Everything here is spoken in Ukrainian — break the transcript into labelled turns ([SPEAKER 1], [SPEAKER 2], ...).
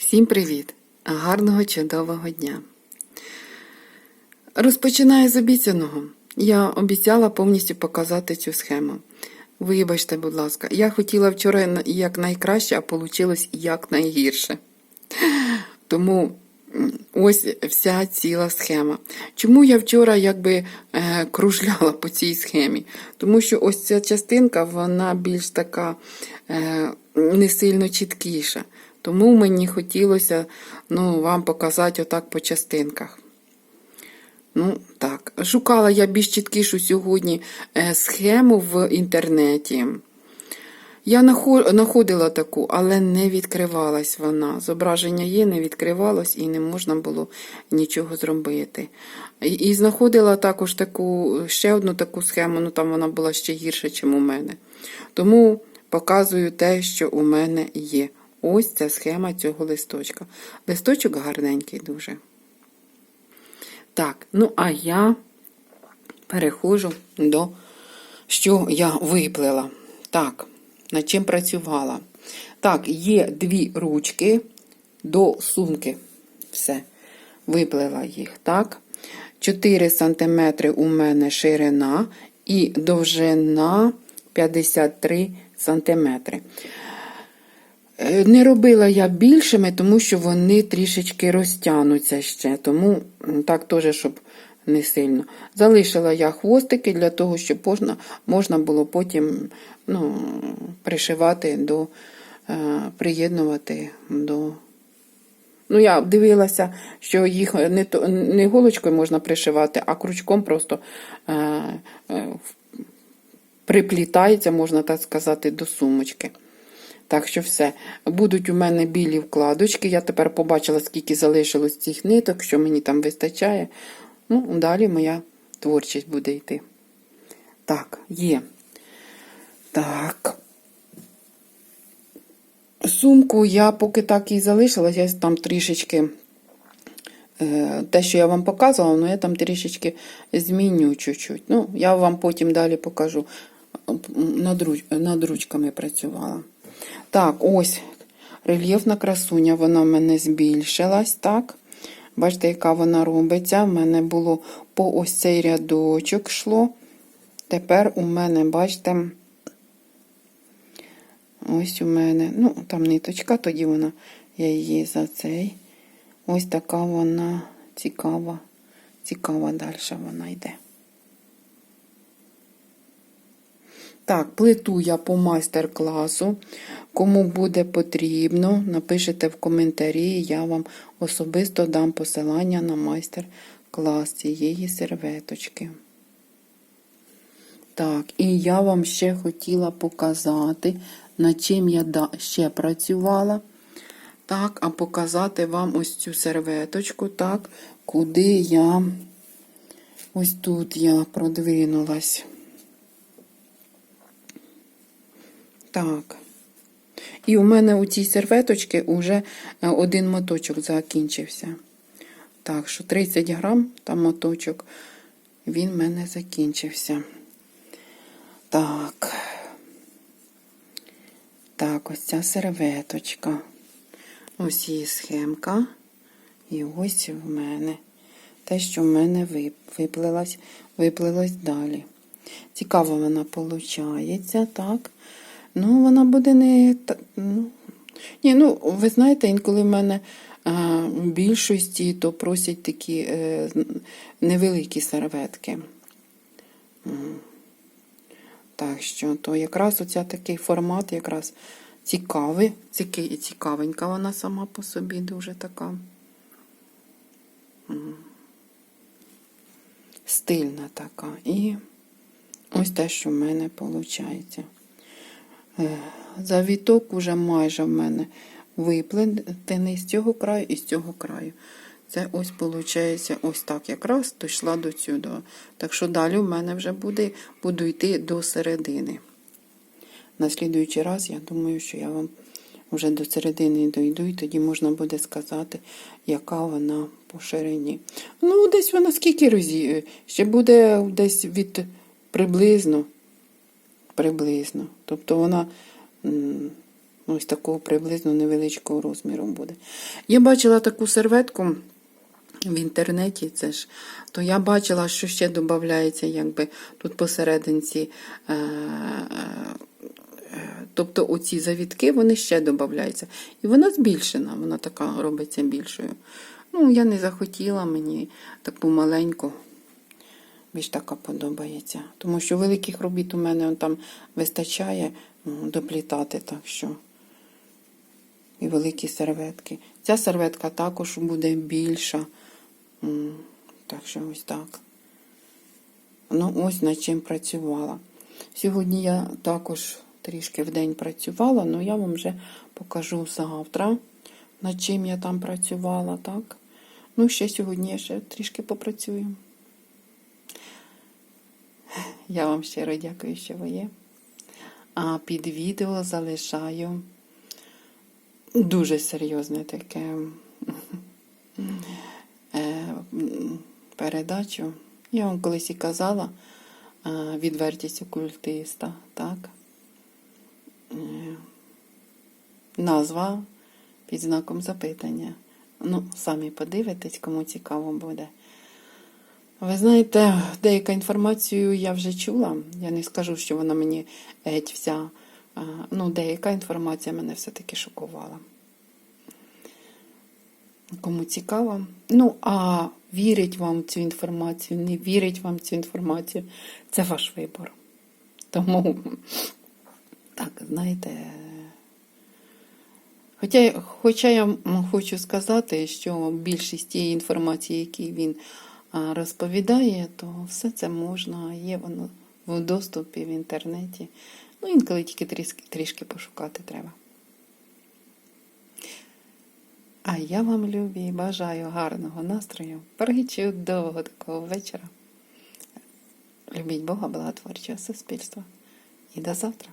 [SPEAKER 1] Всім привіт! Гарного чудового дня! Розпочинаю з обіцяного. Я обіцяла повністю показати цю схему. Вибачте, будь ласка, я хотіла вчора як найкраще, а вийшло як найгірше. Тому ось вся ціла схема. Чому я вчора якби е, кружляла по цій схемі? Тому що ось ця частинка, вона більш така е, не сильно чіткіша. Тому мені хотілося ну, вам показати отак по частинках. Ну, так. Шукала я більш чіткішу сьогодні е, схему в інтернеті. Я знаходила таку, але не відкривалась вона. Зображення є, не відкривалось і не можна було нічого зробити. І, знаходила також таку, ще одну таку схему, ну там вона була ще гірша, ніж у мене. Тому показую те, що у мене є. Ось ця схема цього листочка. Листочок гарненький дуже. Так, ну а я переходжу до що я виплела. Так, над чим працювала. Так, є дві ручки до сумки. Все, виплела їх. Так. 4 см у мене ширина і довжина 53 см. Е, Не робила я більшими, тому що вони трішечки розтягнуться ще. Тому так теж, щоб не сильно. Залишила я хвостики для того, щоб можна, можна було потім ну, пришивати до, е, приєднувати до. Ну, я дивилася, що їх не, не голочкою можна пришивати, а крючком просто е, е, приплітається, можна так сказати, до сумочки. Так що все. Будуть у мене білі вкладочки. Я тепер побачила, скільки залишилось цих ниток, що мені там вистачає. Ну, далі моя творчість буде йти. Так, є. Так. Сумку я поки так і залишила, я там трішечки. е, Те, що я вам показувала, ну я там трішечки зміню чуть-чуть. Ну, я вам потім далі покажу. Над ручками працювала. Так, ось рельєфна красуня, вона в мене збільшилась, так? Бачите, яка вона робиться. В мене було по ось цей рядочок йшло. Тепер у мене, бачите, ось у мене, ну, там ниточка, тоді вона, я її за цей. Ось така вона цікава. Цікава далі вона йде. Так, плиту я по майстер-класу. Кому буде потрібно, напишите в коментарі, я вам особисто дам посилання на майстер-клас цієї серветочки. Так, і я вам ще хотіла показати, над чим я ще працювала. Так, а показати вам ось цю серветочку, так, куди я ось тут я продвинулась. Так. І у мене у цій серветочці вже е, один моточок закінчився. Так, що 30 грам там моточок, він в мене закінчився. Так. Так, ось ця серветочка. Ось її схемка. І ось в мене. Те, що в мене виплилось, виплилось далі. Цікаво вона виходить, так. Ну, вона буде не. Ну, ні, ну, ви знаєте, інколи в мене в більшості то просять такі е, невеликі серветки. Так що, то якраз оця такий формат якраз цікавий, цікавенька вона сама по собі дуже така. Стильна така. І ось те, що в мене виходить. Завіток уже майже в мене виплетений з цього краю і з цього краю. Це ось виходить, ось так якраз дійшла до цього. Так що далі в мене вже буде, буду йти до середини. На слідуючий раз, я думаю, що я вам вже до середини дойду, і тоді можна буде сказати, яка вона по ширині. Ну, десь вона скільки разів? Ще буде десь від приблизно приблизно. Тобто вона м, Ось такого приблизно невеличкого розміру буде. Я бачила таку серветку в інтернеті, це ж, то я бачила, що ще додається, якби тут посерединці. Е- е- Тобто оці завітки, вони ще додаються. І вона збільшена, вона така робиться більшою. Ну, я не захотіла мені таку маленьку, більш така подобається. Тому що великих робіт у мене он там вистачає м, доплітати, так що. І великі серветки. Ця серветка також буде більша. Так що ось так. Ну, ось над чим працювала. Сьогодні я також трішки в день працювала, але я вам вже покажу завтра, над чим я там працювала, так? Ну, ще сьогодні я ще трішки попрацюю. Я вам щиро дякую, що ви є. А під відео залишаю дуже серйозне таке е, передачу. Я вам колись і казала відвертість окультиста, так? Е, Назва під знаком запитання. Ну, самі подивитесь, кому цікаво буде. Ви знаєте, деяку інформацію я вже чула. Я не скажу, що вона мені геть вся. Ну, деяка інформація мене все-таки шокувала. Кому цікаво. Ну, а вірить вам цю інформацію, не вірить вам цю інформацію, це ваш вибор. Тому, так, знаєте. Хоча, хоча я хочу сказати, що більшість тієї інформації, які він розповідає, то все це можна, є воно в доступі в інтернеті. Ну, інколи тільки трішки, трішки пошукати треба. А я вам, любі, бажаю гарного настрою, причудового такого вечора. Любіть Бога, благотворчого суспільства. І до завтра.